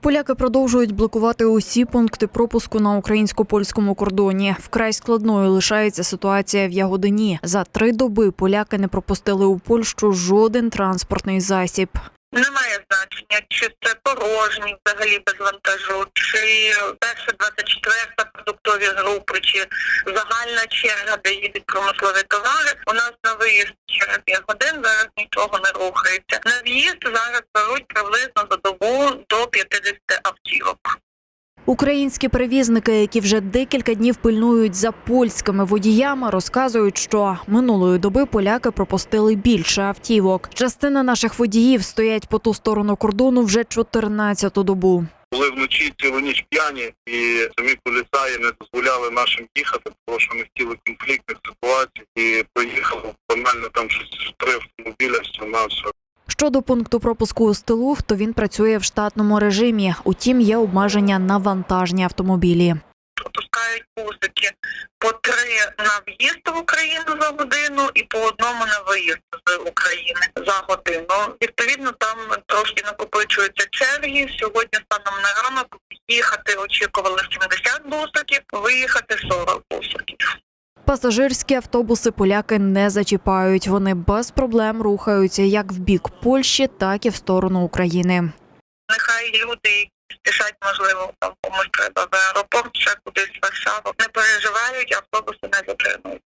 Поляки продовжують блокувати усі пункти пропуску на українсько-польському кордоні. Вкрай складною лишається ситуація в Ягодині. За три доби поляки не пропустили у Польщу жоден транспортний засіб. Немає значення, чи це порожній взагалі без вантажу, чи перша 24-та продуктові групи, чи загальна черга, де їдуть промислові товари. У нас на виїзд через 5 годин зараз нічого не рухається. На в'їзд зараз беруть приблизно за добу до 50 автівок. Українські перевізники, які вже декілька днів пильнують за польськими водіями, розказують, що минулої доби поляки пропустили більше автівок. Частина наших водіїв стоять по ту сторону кордону вже 14-ту добу. були вночі цілу ніч п'яні, і самі поліцаї не дозволяли нашим їхати, тому що ми хотіли конфліктних ситуацій і поїхали банально там щось три автомобіля, все на все. Щодо пункту пропуску у стилу, то він працює в штатному режимі. Утім, є обмеження на вантажні автомобілі. Пропускають бусики по три на в'їзд в Україну за годину і по одному на виїзд з України за годину. Відповідно, там трошки накопичуються черги. Сьогодні станом на ранок їхати очікували 70 бусиків, виїхати 40 бусиків. Пасажирські автобуси поляки не зачіпають. Вони без проблем рухаються як в бік Польщі, так і в сторону України. Нехай люди, спішать, можливо, там комусь треба в аеропорт, ще кудись в Варшаву, не переживають, автобуси не затримують.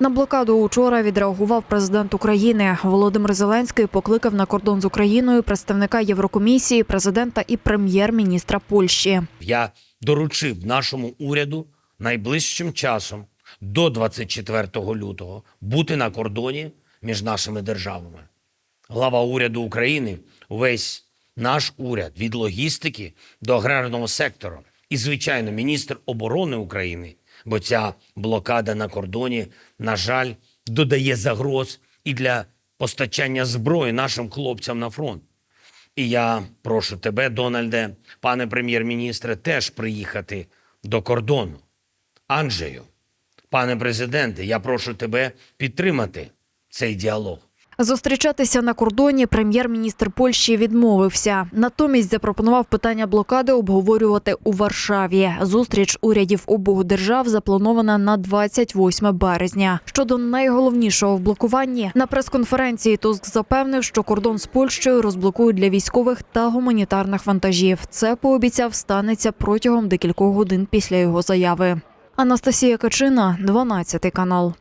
На блокаду учора відреагував президент України. Володимир Зеленський покликав на кордон з Україною представника Єврокомісії, президента і прем'єр-міністра Польщі. Я доручив нашому уряду найближчим часом до 24 лютого бути на кордоні між нашими державами. Глава уряду України, увесь наш уряд від логістики до аграрного сектору і, звичайно, міністр оборони України, бо ця блокада на кордоні, на жаль, додає загроз і для постачання зброї нашим хлопцям на фронт. І я прошу тебе, Дональде, пане прем'єр-міністре, теж приїхати до кордону. Анджею, пане президенте, я прошу тебе підтримати цей діалог. Зустрічатися на кордоні прем'єр-міністр Польщі відмовився. Натомість запропонував питання блокади обговорювати у Варшаві. Зустріч урядів обох держав запланована на 28 березня. Щодо найголовнішого в блокуванні на прес-конференції Туск запевнив, що кордон з Польщею розблокують для військових та гуманітарних вантажів. Це пообіцяв станеться протягом декількох годин після його заяви. Анастасія Качина, 12 канал.